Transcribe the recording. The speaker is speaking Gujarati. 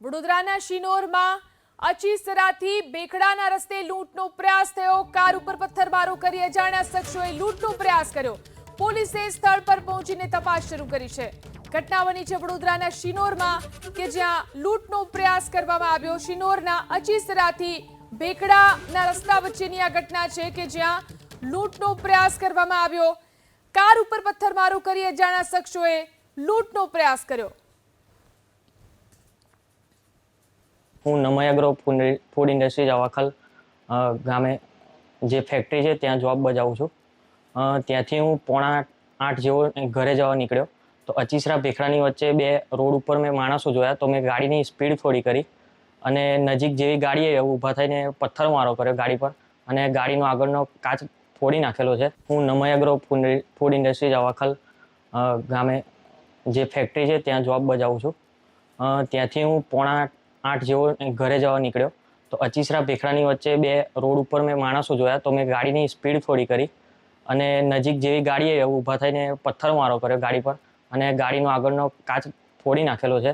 વડોદરાના શિનોરમાં અચીસરાથી બેખડાના રસ્તે લૂંટનો પ્રયાસ થયો. કાર ઉપર પથ્થરમારો કરી અજાણ્યા શખ્સોએ લૂંટનો પ્રયાસ કર્યો. પોલીસે સ્થળ પર પહોંચીને તપાસ શરૂ કરી છે. ઘટના બની છે વડોદરાના શિનોરમાં કે જ્યાં લૂંટનો પ્રયાસ કરવામાં આવ્યો. શિનોરના અચીસરાથી બેકડાના રસ્તા વચ્ચેની આ ઘટના છે કે જ્યાં લૂંટનો પ્રયાસ કરવામાં આવ્યો. કાર ઉપર પથ્થરમારો કરી અજાણ્યા શખ્સોએ લૂંટનો પ્રયાસ કર્યો. હું નમયાગ્રો ફૂડ ઇન્ડસ્ટ્રીઝ અવાખલ ગામે જે ફેક્ટરી છે ત્યાં જોબ બજાવું છું. ત્યાંથી હું પોણા આઠ જેવો ઘરે જવા નીકળ્યો. તો અચીસરા ભેખડાની વચ્ચે બે રોડ ઉપર મેં માણસો જોયા તો મેં ગાડીની સ્પીડ થોડી કરી અને નજીક જેવી ગાડી આવી ઊભા થઈને પથ્થર મારો કર્યો ગાડી પર અને ગાડીનો આગળનો કાચ ફોડી નાખેલો છે. હું નમયાગ્રો ફૂડ ઇન્ડસ્ટ્રીઝ અવાખલ અ, ગામે જે ફેક્ટરી છે ત્યાં જોબ બજાવું છું. ત્યાંથી હું પોણા આઠ જેવો ઘરે જવા નીકળ્યો. તો અચીસરા ભેખરાની વચ્ચે બે રોડ ઉપર મેં માણસો જોયા, તો મેં ગાડીની સ્પીડ થોડી કરી અને નજીક જેવી ગાડી આવી ઊભા થઈને પથ્થર મારો કર્યો ગાડી પર અને ગાડીનો આગળનો કાચ ફોડી નાખેલો છે.